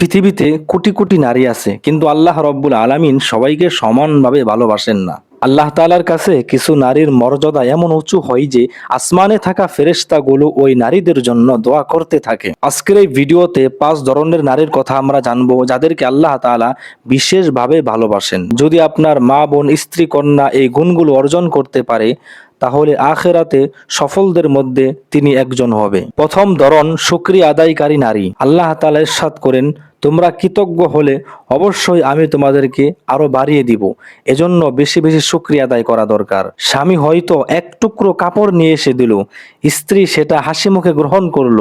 পৃথিবীতে কোটি কোটি নারী আছে, কিন্তু আল্লাহ রব্বুল আলামিন সবাইকে সমানভাবে ভালোবাসেন না। আল্লাহ তালার কাছে কিছু নারীর মর্যাদা এমন উঁচু হয় যে, আসমানে থাকা ফেরেশতাগুলো ওই নারীদের জন্য দোয়া করতে থাকে। আজকের এই ভিডিওতে পাঁচ ধরনের নারীর কথা আমরা জানব, যাদেরকে আল্লাহ তাআলা বিশেষভাবে ভালোবাসেন। যদি আপনার মা, বোন, স্ত্রী, কন্যা এই গুণগুলো অর্জন করতে পারে, তাহলে আখেরাতে সফলদের মধ্যে তিনি একজন হবে। প্রথম ধরন শুক্রিয়া আদায়কারী নারী। আল্লাহ তাআলা ইরশাদ করেন তোমরা কৃতজ্ঞ হলে অবশ্যই আমি তোমাদেরকে আরও বাড়িয়ে দিব। এজন্য বেশি বেশি শুক্রিয়া আদায় করা দরকার। স্বামী হয়তো এক টুকরো কাপড় নিয়ে এসে দিল। স্ত্রী সেটা হাসি মুখে গ্রহণ করল।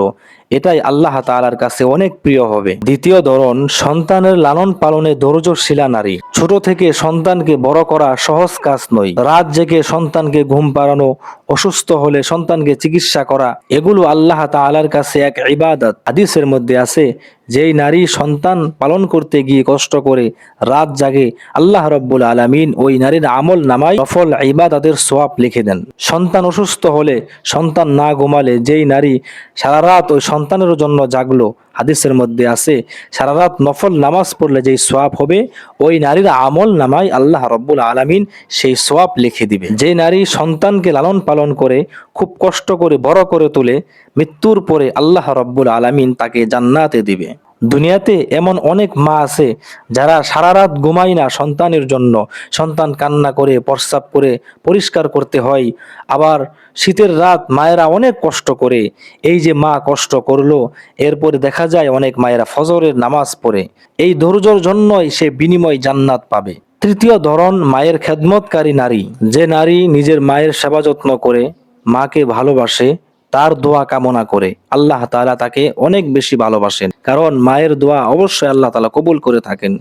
এটাই আল্লাহ তাআলার কাছে অনেক প্রিয় হবে। দ্বিতীয় ধরন, সন্তানের লালন পালনে ধৈর্যশীলা নারী। ছোট থেকে সন্তানকে বড় করা সহজ কাজ নয়। রাত জেগে সন্তানকে ঘুম পাড়ানো, অসুস্থ হলে সন্তানকে চিকিৎসা করা, এগুলো আল্লাহ তাআলার কাছে এক ইবাদত। হাদিসের মধ্যে আছে, যেই নারী সন্তান পালন করতে গিয়ে কষ্ট করে রাত জাগে, আল্লাহ রব্বুল আলামিন ওই নারীর আমল নামায় সফল ইবাদতের সোয়াব লিখে দেন। সন্তান অসুস্থ হলে সন্তান না ঘুমালে যেই নারী সারা রাত ওই সন্তানের জন্য জাগলো, হাদিসের মধ্যে আছে, সারা রাত নফল নামাজ পড়লে যেই সোয়াব হবে, ওই নারীর আমল নামায় আল্লাহ রব্বুল আলামিন সেই সোয়াব লিখে দিবে। যে নারী সন্তানকে লালন পালন করে, খুব কষ্ট করে, বড় করে তোলে, মৃত্যুর পরে আল্লাহ রব্বুল আলামিন তাকে জান্নাতে দিবে। দুনিয়াতে এমন অনেক মা আছে যারা সারা রাত ঘুমায় না সন্তানের জন্য। সন্তান কান্না করে, প্রস্রাব করে, পরিষ্কার করতে হয়। আবার শীতের রাত মায়েরা অনেক কষ্ট করে। এই যে মা কষ্ট করল, এরপরে দেখা যায় অনেক মায়েরা ফজরের নামাজ পড়ে। এই ধৈর্যর জন্যই সে বিনিময় জান্নাত পাবে। তৃতীয় ধরন, মায়ের খেদমতকারী নারী। যে নারী নিজের মায়ের সেবা যত্ন করে, মাকে ভালোবাসে তার দোয়া কামনা করে। আল্লাহ তাআলা তাকে অনেক বেশি ভালোবাসেন। কারণ মায়ের দোয়া অবশ্যই আল্লাহ তালা কবুল করে থাকেন।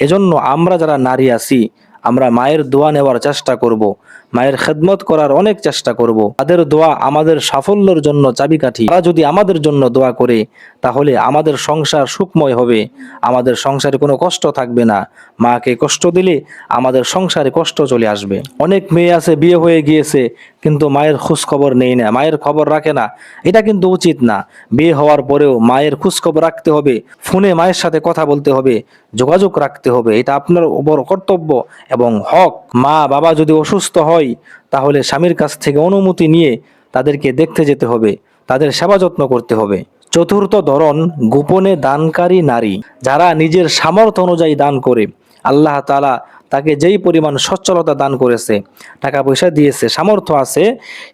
এজন্য আমরা যারা নারী আছি, আমরা মায়ের দোয়া নেওয়ার চেষ্টা করব। মায়ের খেদমত করার অনেক চেষ্টা করব। তাদের দোয়া আমাদের সাফল্যের জন্য চাবিকাঠি। তারা যদি আমাদের জন্য দোয়া করে, তাহলে আমাদের সংসার সুখময় হবে। আমাদের সংসারে কোনো কষ্ট থাকবে না। মাকে কষ্ট দিলে আমাদের সংসারে কষ্ট চলে আসবে। অনেক মেয়ে আছে, বিয়ে হয়ে গিয়েছে। কিন্তু মায়ের খোঁজ খবর নেই না, মায়ের খবর রাখে না, এটা কিন্তু উচিত না। বিয়ে হওয়ার পরেও মায়ের খোঁজ খবর রাখতে হবে, ফোনে মায়ের সাথে কথা বলতে হবে, যোগাযোগ রাখতে হবে, এটা আপনার উপর কর্তব্য এবং হক। মা, বাবা যদি অসুস্থ হয়, তাহলে স্বামীর কাছ থেকে অনুমতি নিয়ে তাদেরকে দেখতে যেতে হবে, তাদের সেবা যত্ন করতে হবে। চতুর্থ ধরন, গোপনে দানকারী নারী। যারা নিজের সামর্থ্য অনুযায়ী দান করে, আল্লাহ তাআলা তাকে যেই পরিমাণ সচ্ছলতা দান করেছে, টাকা পয়সা দিয়েছে, সামর্থ্য আছে,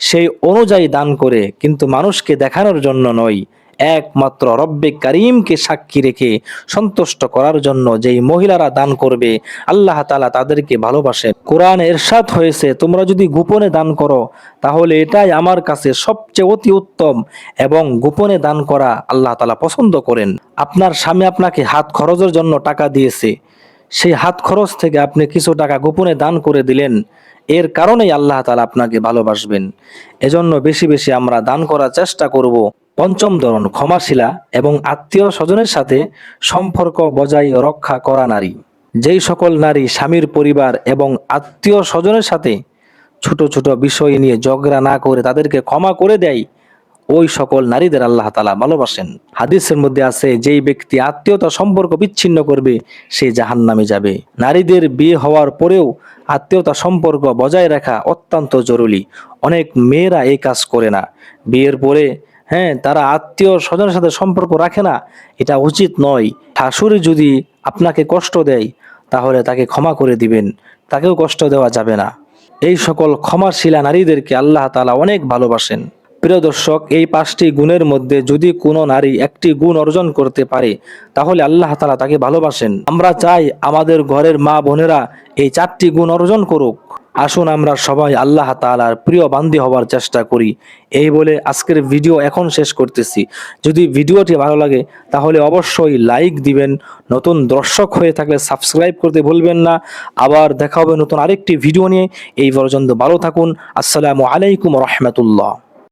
সেই অনুযায়ী দান করে, কিন্তু মানুষকে দেখানোর জন্য নয়। একমাত্র রব্বে করিমকে সাক্ষী রেখে সন্তুষ্ট করার জন্য যেই মহিলারা দান করবে, আল্লাহ তালা তাদেরকে ভালোবাসে কোরআন এরশাদ হয়েছে, তোমরা যদি গোপনে দান করো, তাহলে এটাই আমার কাছে সবচেয়ে অতি উত্তম এবং গোপনে দান করা আল্লাহ তালা পছন্দ করেন। আপনার স্বামী আপনাকে হাত খরচের জন্য টাকা দিয়েছে সেই হাত খরচ থেকে আপনি কিছু টাকা গোপনে দান করে দিলেন। এর কারণেই আল্লাহ তালা আপনাকে ভালোবাসবেন। এজন্য বেশি বেশি আমরা দান করার চেষ্টা করব। পঞ্চম ধরন, ক্ষমাশীলা এবং আত্মীয় স্বজনের সাথে সম্পর্ক বজায় রক্ষা করা নারী। যেই সকল নারী স্বামীর পরিবার এবং আত্মীয় স্বজনের সাথে ছোট ছোট বিষয় নিয়ে ঝগড়া না করে তাদেরকে ক্ষমা করে দেয় ওই সকল নারীদের আল্লাহ তালা ভালোবাসেন। হাদিসের মধ্যে আছে, যেই ব্যক্তি আত্মীয়তা সম্পর্ক বিচ্ছিন্ন করবে, সে জাহান নামে যাবে। নারীদের বিয়ে হওয়ার পরেও আত্মীয়তা সম্পর্ক বজায় রাখা অত্যন্ত জরুরি। অনেক মেয়েরা এই কাজ করে না। বিয়ের পরে হ্যাঁ তারা আত্মীয় স্বজনের সাথে সম্পর্ক রাখে না, এটা উচিত নয়। শাশুড়ি যদি আপনাকে কষ্ট দেয়, তাহলে তাকে ক্ষমা করে দিবেন। তাকেও কষ্ট দেওয়া যাবে না। এই সকল ক্ষমাশীলা নারীদেরকে আল্লাহ তালা অনেক ভালোবাসেন। প্রিয় দর্শক, এই পাঁচটি গুণের মধ্যে যদি কোনো নারী একটি গুণ অর্জন করতে পারে, তাহলে আল্লাহ তালা তাকে ভালোবাসেন। আমরা চাই আমাদের ঘরের মা বোনেরা এই চারটি গুণ অর্জন করুক। আসুন আমরা সবাই আল্লাহ তালার প্রিয় বান্দি হওয়ার চেষ্টা করি। এই বলে আজকের ভিডিও এখন শেষ করতেছি। যদি ভিডিওটি ভালো লাগে, তাহলে অবশ্যই লাইক দিবেন। নতুন দর্শক হয়ে থাকলে সাবস্ক্রাইব করতে ভুলবেন না। আবার দেখা হবে নতুন আরেকটি ভিডিও নিয়ে। এই পর্যন্ত ভালো থাকুন। আসসালামু আলাইকুম রহমতুল্লাহ।